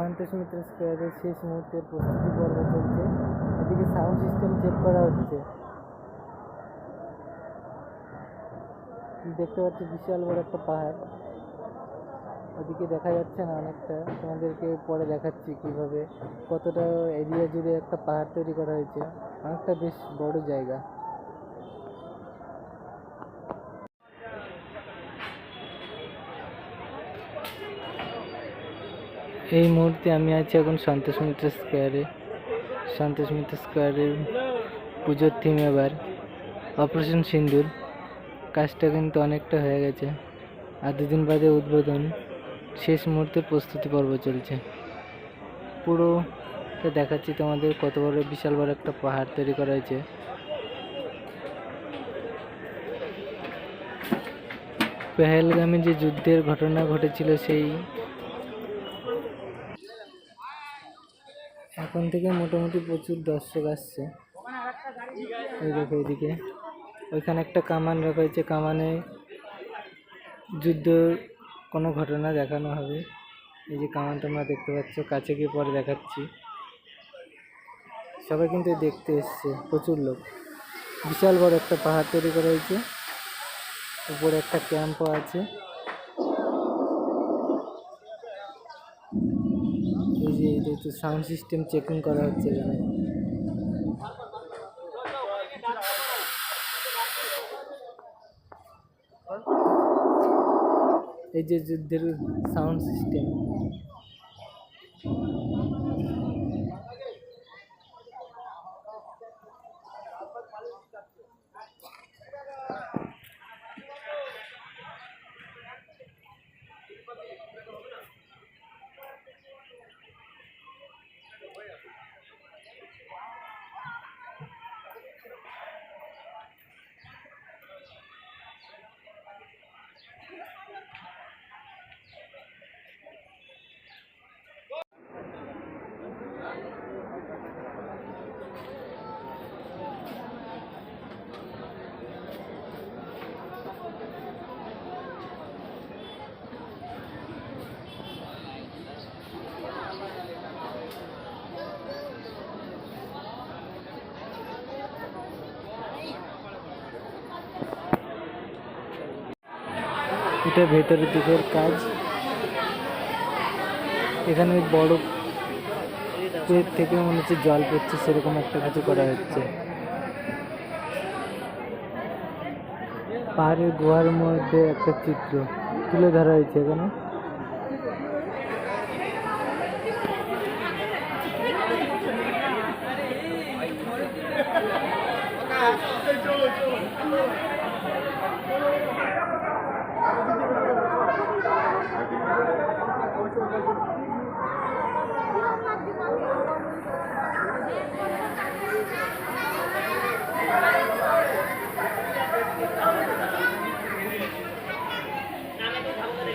সন্তোষ মিত্র স্কোয়ারের শেষ মুহূর্তের প্রস্তুতি পর্ব চলছে। এদিকে সাউন্ড সিস্টেম চেক করা হচ্ছে। দেখতে পাচ্ছি বিশাল বড় একটা পাহাড়। ওদিকে দেখা যাচ্ছে না অনেকটা। তোমাদেরকে পরে দেখাচ্ছি কীভাবে কতটা এরিয়া জুড়ে একটা পাহাড় তৈরি করা হয়েছে। অনেকটা বেশ বড় জায়গা। এই মুহূর্তে আমি আছি এখন সন্তোষ মিত্র স্কোয়ারে। সন্তোষ মিত্র স্কোয়ারের পুজোর থিম এবার অপারেশন সিন্দুর। কাজটা কিন্তু অনেকটা হয়ে গেছে। আর দুদিন বাদে উদ্বোধন। শেষ মুহূর্তের প্রস্তুতি পর্ব চলছে। পুরোটা দেখাচ্ছি তোমাদের, কত বড় বিশাল বড় একটা পাহাড় তৈরি করা হয়েছে। পেহেলগামে যে যুদ্ধের ঘটনা ঘটেছিল সেই এখন থেকে মোটামুটি প্রচুর দর্শক আসছে। এই দেখো এদিকে। ওইখানে একটা কামান রাখা হয়েছে। কামানে যুদ্ধ কোনো ঘটনা দেখানো হবে। এই যে কামান তোমরা দেখতে পাচ্ছ, কাছে গিয়ে পরে দেখাচ্ছি। সবাই কিন্তু দেখতে এসছে, প্রচুর লোক। বিশাল বড় একটা পাহাড় তৈরি করা হয়েছে। উপরে একটা ক্যাম্পও আছে। এই যে এটা তো সাউন্ড সিস্টেম চেকিং করা হচ্ছে এখানে। এই যে যুদ্ধের সাউন্ড সিস্টেম এটা ভেতরের দিকের কাজ। এখানে বড় পেট থেকে মনে হচ্ছে জল পড়ছে, সেরকম একটা কিছু করা হচ্ছে। পাহাড়ের গুহার মধ্যে একটা চিত্র তুলে ধরা হয়েছে এখানে।